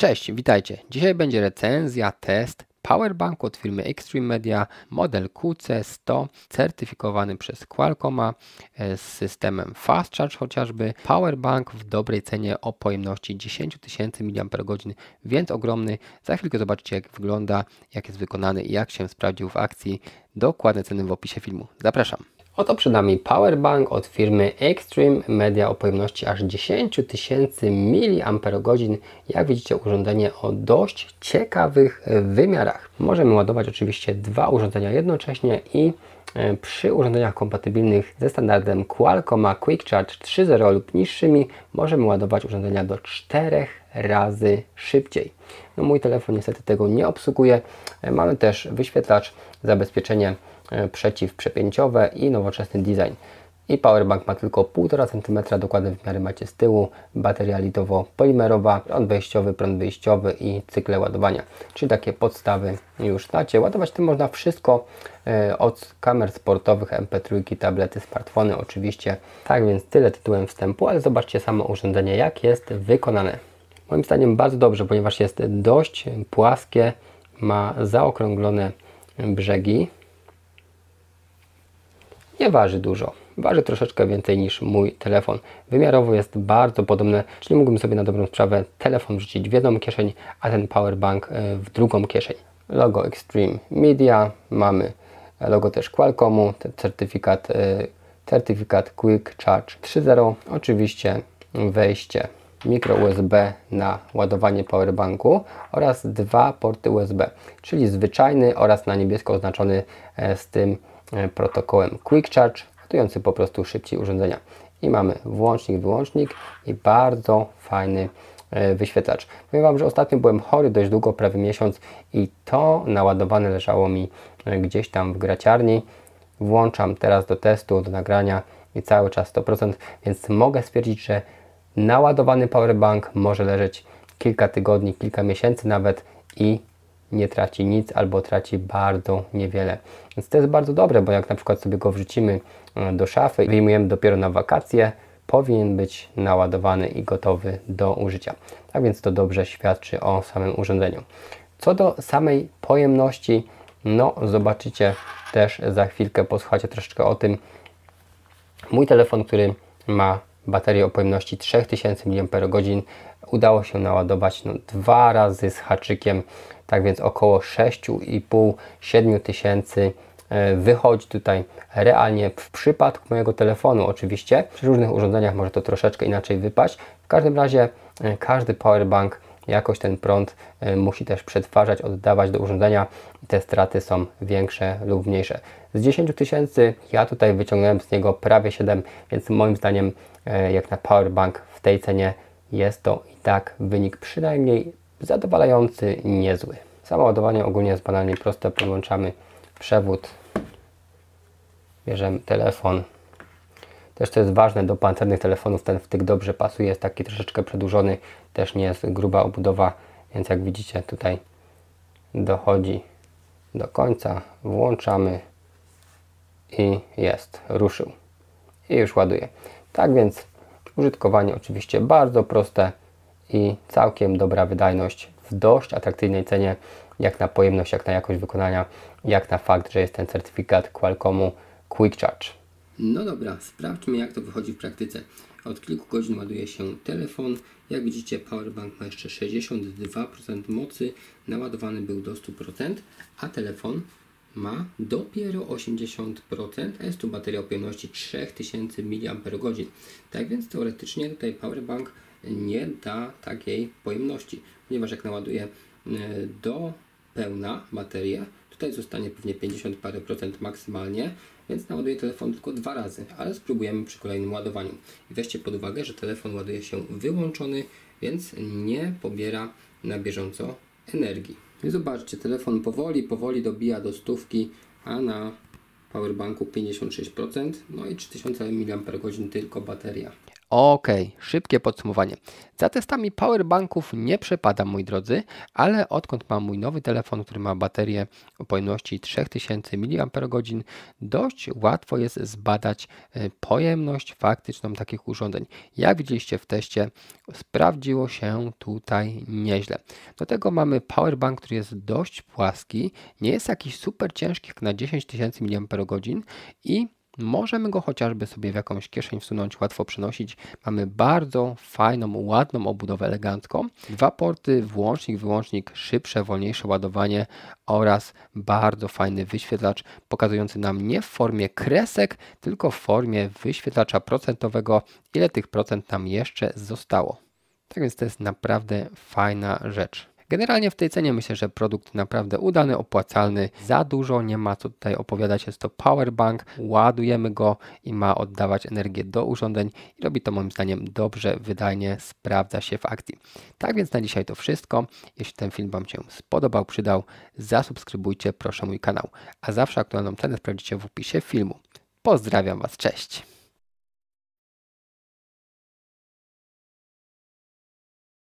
Cześć, witajcie. Dzisiaj będzie recenzja, test powerbanku od firmy Extreme Media, model QC100, certyfikowany przez Qualcomma e, z systemem Fast Charge chociażby. Powerbank w dobrej cenie o pojemności 10 tysięcy mAh, więc ogromny. Za chwilkę zobaczycie jak wygląda, jak jest wykonany i jak się sprawdził w akcji. Dokładne ceny w opisie filmu. Zapraszam. Oto przed nami powerbank od firmy Extreme Media o pojemności aż 10 tysięcy mAh. Jak widzicie urządzenie o dość ciekawych wymiarach. Możemy ładować oczywiście dwa urządzenia jednocześnie i e, przy urządzeniach kompatybilnych ze standardem Qualcomm Quick Charge 3.0 lub niższymi możemy ładować urządzenia do 4 razy szybciej. No, mój telefon niestety tego nie obsługuje. E, mamy też wyświetlacz, zabezpieczenie E, przeciwprzepięciowe i nowoczesny design. I powerbank ma tylko 1,5 cm, dokładne wymiary macie z tyłu, bateria litowo-polimerowa, prąd wejściowy, prąd wyjściowy i cykle ładowania, czyli takie podstawy już znacie. Ładować tym można wszystko e, od kamer sportowych, MP3, tablety, smartfony oczywiście. Tak więc tyle tytułem wstępu, ale zobaczcie samo urządzenie jak jest wykonane. Moim zdaniem bardzo dobrze, ponieważ jest dość płaskie, ma zaokrąglone brzegi, nie waży dużo. Waży troszeczkę więcej niż mój telefon. Wymiarowo jest bardzo podobne, czyli mógłbym sobie na dobrą sprawę telefon wrzucić w jedną kieszeń, a ten powerbank e, w drugą kieszeń. Logo Extreme Media, mamy logo też Qualcommu, certyfikat, e, certyfikat Quick Charge 3.0, oczywiście wejście mikro USB na ładowanie powerbanku oraz dwa porty USB, czyli zwyczajny oraz na niebiesko oznaczony e, z tym E, protokołem Quick Charge, ładujący po prostu szybciej urządzenia. I mamy włącznik, wyłącznik i bardzo fajny e, wyświetlacz. Powiem Wam, że ostatnio byłem chory dość długo, prawie miesiąc i to naładowane leżało mi gdzieś tam w graciarni. Włączam teraz do testu, do nagrania i cały czas 100%, więc mogę stwierdzić, że naładowany powerbank może leżeć kilka tygodni, kilka miesięcy nawet i nie traci nic albo traci bardzo niewiele. Więc to jest bardzo dobre, bo jak na przykład sobie go wrzucimy e, do szafy i wyjmujemy dopiero na wakacje, powinien być naładowany i gotowy do użycia. Tak więc to dobrze świadczy o samym urządzeniu. Co do samej pojemności, no zobaczycie też za chwilkę, posłuchacie troszeczkę o tym. Mój telefon, który ma baterię o pojemności 3000 mAh, udało się naładować no, dwa razy z haczykiem tak więc około 6,5-7 tysięcy e, wychodzi tutaj realnie w przypadku mojego telefonu oczywiście. Przy różnych urządzeniach może to troszeczkę inaczej wypaść. W każdym razie e, każdy powerbank jakoś ten prąd e, musi też przetwarzać, oddawać do urządzenia te straty są większe lub mniejsze. Z 10 tysięcy ja tutaj wyciągnąłem z niego prawie 7, więc moim zdaniem jak na powerbank w tej cenie jest to i tak wynik przynajmniej zadowalający, niezły. Samo ładowanie ogólnie jest banalnie proste. Podłączamy przewód, bierzemy telefon. Też to jest ważne do pancernych telefonów, ten wtyk dobrze pasuje, jest taki troszeczkę przedłużony, też nie jest gruba obudowa, więc jak widzicie tutaj dochodzi do końca, włączamy i jest, ruszył i już ładuje. Tak więc użytkowanie oczywiście bardzo proste, i całkiem dobra wydajność w dość atrakcyjnej cenie, jak na pojemność, jak na jakość wykonania, jak na fakt, że jest ten certyfikat Qualcommu Quick Charge. No dobra, sprawdźmy jak to wychodzi w praktyce. Od kilku godzin ładuje się telefon. Jak widzicie, powerbank ma jeszcze 62% mocy, naładowany był do 100%, a telefon ma dopiero 80%, a jest tu bateria o pojemności 3000 mAh. Tak więc teoretycznie tutaj powerbank nie da takiej pojemności, ponieważ jak naładuję e, do pełna baterię, tutaj zostanie pewnie 50 parę procent maksymalnie, więc naładuję telefon tylko dwa razy, ale spróbujemy przy kolejnym ładowaniu. I weźcie pod uwagę, że telefon ładuje się wyłączony, więc nie pobiera na bieżąco energii. I zobaczcie, telefon powoli, powoli dobija do stówki, a na powerbanku 56%, no i 3000 mAh tylko bateria. Ok, szybkie podsumowanie. Za testami powerbanków nie przepadam, moi drodzy, ale odkąd mam mój nowy telefon, który ma baterię o pojemności 3000 mAh, dość łatwo jest zbadać e, pojemność faktyczną takich urządzeń. Jak widzieliście w teście, sprawdziło się tutaj nieźle. Do tego mamy powerbank, który jest dość płaski, nie jest jakiś super ciężki jak na 10 tysięcy mAh i Możemy go chociażby sobie w jakąś kieszeń wsunąć, łatwo przenosić. Mamy bardzo fajną, ładną obudowę elegancką. Dwa porty, włącznik, wyłącznik, szybsze, wolniejsze ładowanie oraz bardzo fajny wyświetlacz pokazujący nam nie w formie kresek, tylko w formie wyświetlacza procentowego, ile tych procent nam jeszcze zostało. Tak więc to jest naprawdę fajna rzecz. Generalnie w tej cenie myślę, że produkt naprawdę udany, opłacalny. Za dużo nie ma co tutaj opowiadać. Jest to powerbank. Ładujemy go i ma oddawać energię do urządzeń i robi to moim zdaniem dobrze, wydajnie, sprawdza się w akcji. Tak więc na dzisiaj to wszystko. Jeśli ten film Wam się spodobał, przydał, zasubskrybujcie proszę mój kanał. A zawsze aktualną cenę sprawdzicie w opisie filmu. Pozdrawiam Was, cześć!